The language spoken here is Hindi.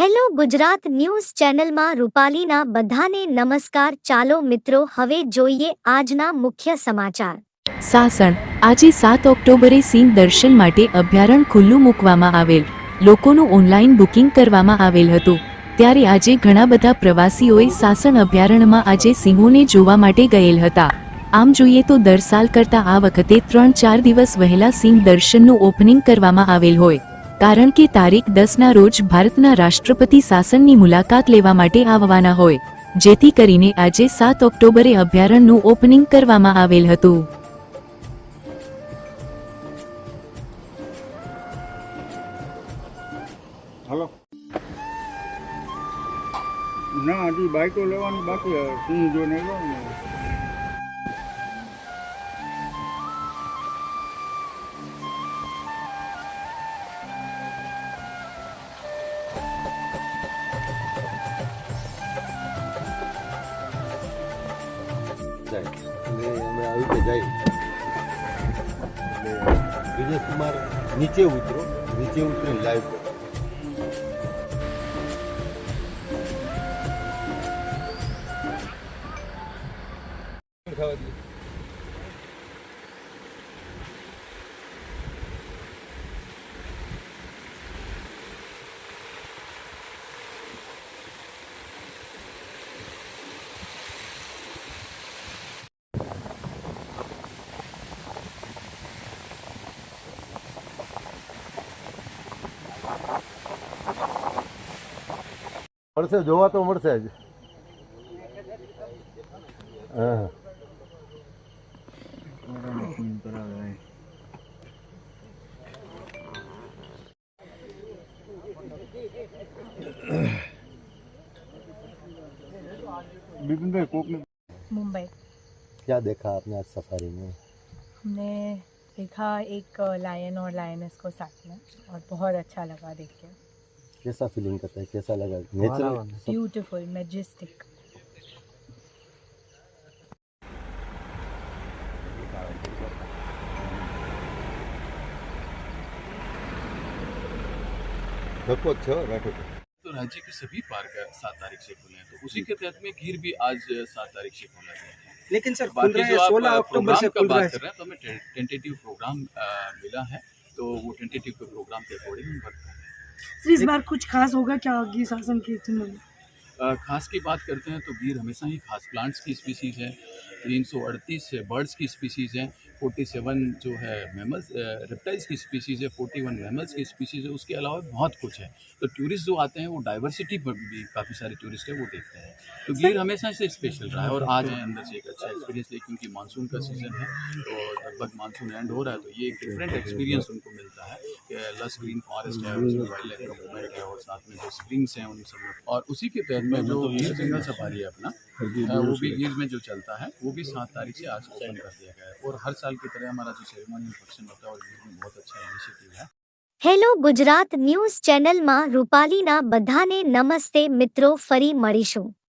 હેલો ગુજરાત ન્યૂઝ ચેનલમાં રૂપાલીના બધાને નમસ્કાર. ચાલો મિત્રો, હવે જોઈએ આજના મુખ્ય સમાચાર. સાસણ. આજે સાત ઓક્ટોબરે સિંહ દર્શન માટે અભયારણ્ય ખુલ્લું મૂકવામાં આવેલ. લોકોનું ઓનલાઈન બુકિંગ કરવામાં આવેલ હતું. ત્યારે આજે ઘણા બધા પ્રવાસીઓએ સાસણ અભયારણ્યમાં આજે સિંહોને જોવા માટે ગયેલ હતા. આમ જોઈએ તો દર સાલ કરતા આ વખતે ત્રણ ચાર દિવસ વહેલા સિંહ દર્શનનું ઓપનિંગ કરવામાં આવેલ હોય. કારણ કે તારીખ દસના રોજ ભારતના રાષ્ટ્રપતિ શાસનની મુલાકાત લેવા માટે આવવાના હોય, જેથી કરીને આજે સાત ઓક્ટોબરે અભયારણ્યનું ઓપનિંગ કરવામાં આવેલ હતું. ના, હજી બાઈકો લેવાની બાકી સિંહ આવ્યો જાય અને અમે આવી રીતે જઈ એટલે બ્રિજેશ કુમાર નીચે ઉતરો. નીચે ઉતરીને લાઈવ મળશે જોવા તો મળશે જ હા બિપિનભાઈ કોકને मुंबई क्या देखा आपने आज सफारी में हमने देखा एक लायन और लायनस को साथ में और बहुत अच्छा लगा देख के कैसा फीलिंग करता है? कैसा लगा? नेचुरल ब्यूटीफुल मैजेस्टिक तो राज्य के सभी पार्क सात तारीख से खुले हैं तो उसी के तहत में गिर भी आज सात तारीख से खुला है। लेकिन सर तो बाकी जो आप प्रोग्राम का बात कर रहे हैं तो हमें टेंटेटिव प्रोग्राम मिला है तो वो टेंटेटिव प्रोग्राम के अकॉर्डिंग वर्क सर इस बार कुछ खास होगा क्या होगी शासन की चुनाव खास की बात करते हैं तो गिर हमेशा ही खास प्लांट्स की स्पीसीज है। तीन सौ अड़तीस बर्ड्स की स्पीसीज है। फोर्टी सेवन जो है मेमल्स रेप्टाइल्स की स्पीसीज है फोर्टी वन मेमल्स की स्पीसीज है उसके अलावा बहुत कुछ है। तो टूरिस्ट जो आते हैं वो डाइवर्सिटी पर भी काफ़ी सारे टूरिस्ट है वो देखते हैं। तो गिर हमेशा से स्पेशल रहा है और आज है अंदर से एक अच्छा एक्सपीरियंस ले क्योंकि मानसून का सीज़न है तो लगभग मानसून एंड हो रहा है तो ये एक डिफरेंट एक्सपीरियंस उनको मिलता है लस ग्रीन फॉरेस्ट है उसमें वाइल्ड लाइफ का मूवमेंट है और साथ में जो स्प्रिंग्स हैं उन सब और उसी के तहत में जो गिर जंगल सफारी है अपना अ, वो भी गिर में जो चलता है वो भी सात तारीख से आज ओपन कर दिया गया है और हर साल की तरह हमारा जो सेरेमोनियल फंक्शन होता है और गिर में बहुत अच्छा इनिशिएटिव है હેલો ગુજરાત ન્યૂઝ ચેનલમાં રૂપાલીના બધાને નમસ્તે મિત્રો ફરી મળીશું